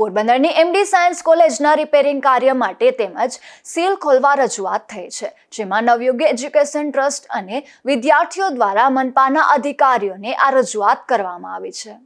પોરબંદરની MD science કોલેજના repairing કાર્ય માટે તેમજ સીલ ખોલવા રજૂઆત થઈ છે, જેમાં નવયુગ એજ્યુકેશન ટ્રસ્ટ અને વિદ્યાર્થીઓ દ્વારા મનપાના અધિકારીઓને આ રજૂઆત કરવામાં આવી છે.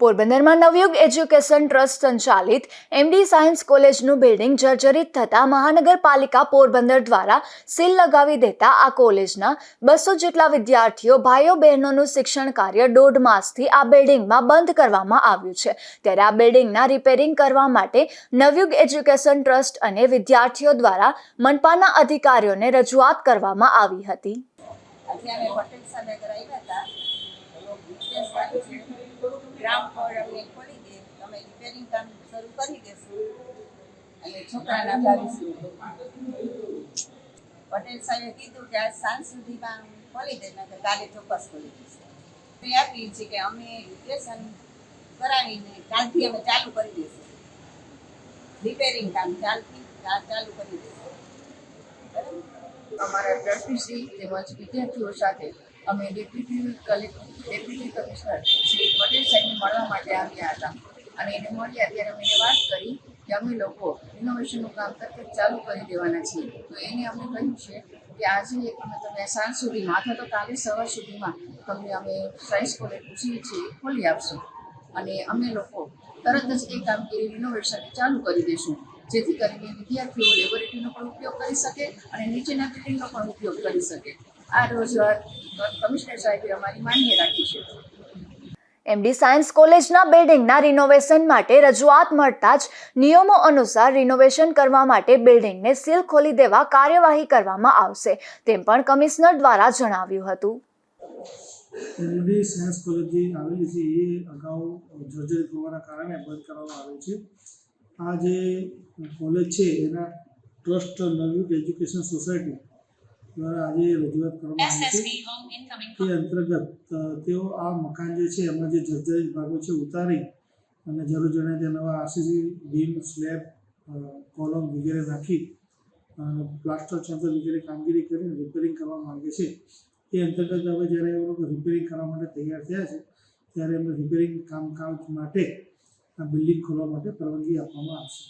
પોરબંદરમાં નવયુગ એજ્યુકેશન ટ્રસ્ટ સંચાલિત એમડી સાયન્સ કોલેજનું બિલ્ડિંગ જર્જરિત થતાં મહાનગરપાલિકા પોરબંદર દ્વારા સીલ લગાવી દેતા આ કોલેજના બસો જેટલા વિદ્યાર્થીઓ, ભાઈઓ, બહેનોનું શિક્ષણ કાર્ય દોઢ માસથી આ બિલ્ડિંગમાં બંધ કરવામાં આવ્યું છે. ત્યારે આ બિલ્ડિંગના રિપેરિંગ કરવા માટે નવયુગ એજ્યુકેશન ટ્રસ્ટ અને વિદ્યાર્થીઓ દ્વારા મનપાના અધિકારીઓને રજૂઆત કરવામાં આવી હતી. ગ્રામ પર અમને ખોલી દે અમે રિપેરિંગ કામ શરૂ કરી દેશું અને છોકરાના લાવીશું પટેલ સાહેબે કીધું કે આજ સાંજ સુધીમાં ખોલી દે ને કાલે ચોક્કસ ખોલી દઈશું એ આપી છે કે અમે રિપ્લેશન કરાવીને કાલથી અમે ચાલુ કરી દઈશું રિપેરિંગ કામ કાલથી ચા- ચાલુ કરી દઈશું અમારા ટ્રસ્ટીશ્રી તેમજ વિદ્યાર્થીઓ સાથે અમે deputy collector deputy commissioner Shri Patel સાહેબને મળવા માટે આવ્યા હતા. અને એને મળ્યા ત્યારે અમે વાત કરી કે અમે લોકો ઇનોવેશનનું કામ કરતા ચાલુ કરી દેવાના છીએ. તો એને અમને કહ્યું છે કે આજે અમે તમે સાંજ સુધીમાં અથવા તો કાલે સવાર સુધીમાં તમને અમે સાયન્સ કોલેજ પૂછીએ છીએ, ખોલી આપશું. અને અમે લોકો તરત જ એ કામગીરી ઇનોવેશન ચાલુ કરી દઈશું જેથી કરીને વિદ્યાર્થીઓ લેબોરેટરીનો પણ ઉપયોગ કરી શકે અને નીચેના બિલ્ડિંગનો પણ ઉપયોગ કરી શકે. આ રજૂઆત કમિશનર સાહેબે અમારી માન્ય રાખી છે. એમડી સાયન્સ કોલેજના બિલ્ડિંગના રિનોવેશન માટે રજૂઆત મળતા જ નિયમો અનુસાર રિનોવેશન કરવા માટે બિલ્ડિંગને સીલ ખોલી દેવા કાર્યવાહી કરવામાં આવશે તેમ પણ કમિશનર દ્વારા જણાવ્યું હતું. એમડી સાયન્સ કોલેજ જે આવેલી છે એ અગાઉ જર્જરિત હોવાના કારણે બંધ કરવામાં આવેલ છે. આ જે કોલેજ છે એના ટ્રસ્ટ નવયુગ એજ્યુકેશન સોસાયટી દ્વારા આજે રજૂઆત કરવામાં આવી છે એ અંતર્ગત તેઓ આ મકાન જે છે એમાં જે જર્જરિત ભાગો છે ઉતારી અને જરૂર જણાય તે નવા આરસીસી બીમ સ્લેબ કોલમ વગેરે નાખી અને પ્લાસ્ટર ચણતર વગેરે કામગીરી કરીને રિપેરિંગ કરવા માંગે છે. એ અંતર્ગત હવે જ્યારે એ લોકો રિપેરિંગ કરવા માટે તૈયાર થયા છે ત્યારે એમને રિપેરિંગ કામકાજ માટે આ બિલ્ડિંગ ખોલવા માટે પરવાનગી આપવામાં આવશે.